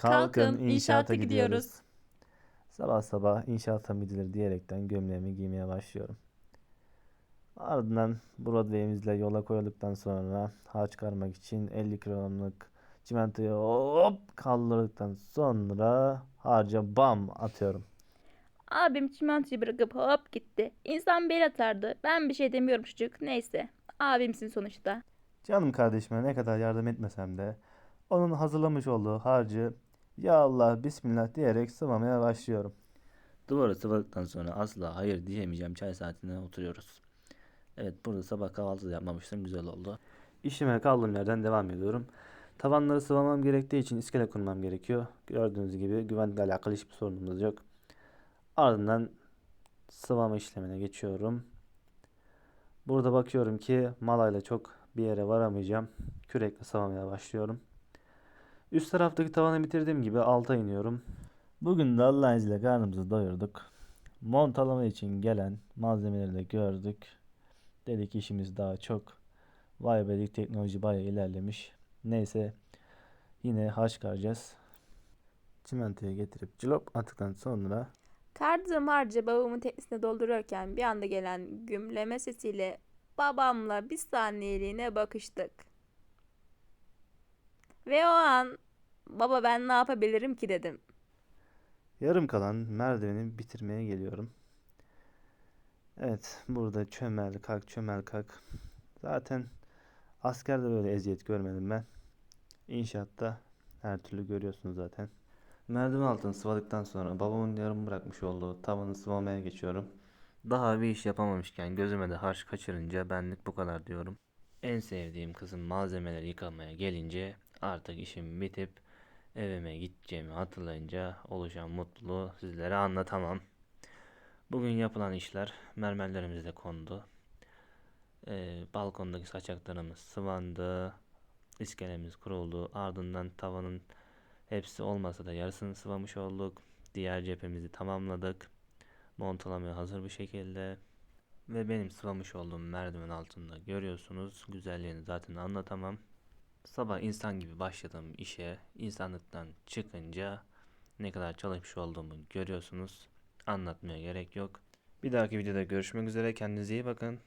Kalkın, inşaata gidiyoruz. Sabah sabah inşaata mı gidilir diyerekten gömleğimi giymeye başlıyorum. Ardından Broadway'imizle yola koyulduktan sonra harç çıkarmak için 50 kiloluk çimentoyu hop kaldırdıktan sonra harca bam atıyorum. Abim çimentoyu bırakıp hop gitti. İnsan bel atardı. Ben bir şey demiyorum çocuk. Neyse. Abimsin sonuçta. Canım kardeşime ne kadar yardım etmesem de onun hazırlamış olduğu harcı ya Allah bismillah diyerek sıvamaya başlıyorum. Duvarı sıvadıktan sonra asla hayır diyemeyeceğim çay saatine oturuyoruz. Evet burada sabah kahvaltı da yapmamıştım güzel oldu. İşime kaldığım yerden devam ediyorum. Tavanları sıvamam gerektiği için iskele kurmam gerekiyor. Gördüğünüz gibi güvenlikle alakalı hiçbir sorunumuz yok. Ardından sıvama işlemine geçiyorum. Burada bakıyorum ki malayla çok bir yere varamayacağım. Kürekle sıvamaya başlıyorum. Üst taraftaki tavanı bitirdiğim gibi alta iniyorum. Bugün de Allah'ın izniyle karnımızı doyurduk. Montalama için gelen malzemeleri de gördük. Dedik işimiz daha çok. Vay be teknoloji bayağı ilerlemiş. Neyse yine haş çıkaracağız. Çimentoya getirip cılop attıktan sonra Kardı marca babamın teknesine dolduruyorken bir anda gelen gümleme sesiyle babamla bir saniyeliğine bakıştık. Ve o an baba ben ne yapabilirim ki dedim. Yarım kalan merdiveni bitirmeye geliyorum. Evet, burada çömel kalk çömel kalk. Zaten askerde böyle eziyet görmedim ben. İnşaatta her türlü görüyorsunuz zaten. Merdiven altını sıvadıktan sonra babamın yarım bırakmış olduğu tavanı sıvamaya geçiyorum. Daha bir iş yapamamışken gözüme de harç kaçırınca benlik bu kadar diyorum. En sevdiğim kızım malzemeleri yıkamaya gelince artık işim bitip evime gideceğimi hatırlayınca oluşan mutluluğu sizlere anlatamam. Bugün yapılan işler mermerlerimiz de kondu. Ee, balkondaki saçaklarımız sıvandı. İskelemiz kuruldu. Ardından tavanın hepsi olmasa da yarısını sıvamış olduk. Diğer cephemizi tamamladık. Montalamaya hazır bir şekilde. Ve benim sıvamış olduğum merdiven altında görüyorsunuz. Güzelliğini zaten anlatamam. Sabah insan gibi başladığım işe insanlıktan çıkınca ne kadar çalışmış olduğumu görüyorsunuz. Anlatmaya gerek yok. Bir dahaki videoda görüşmek üzere. Kendinize iyi bakın.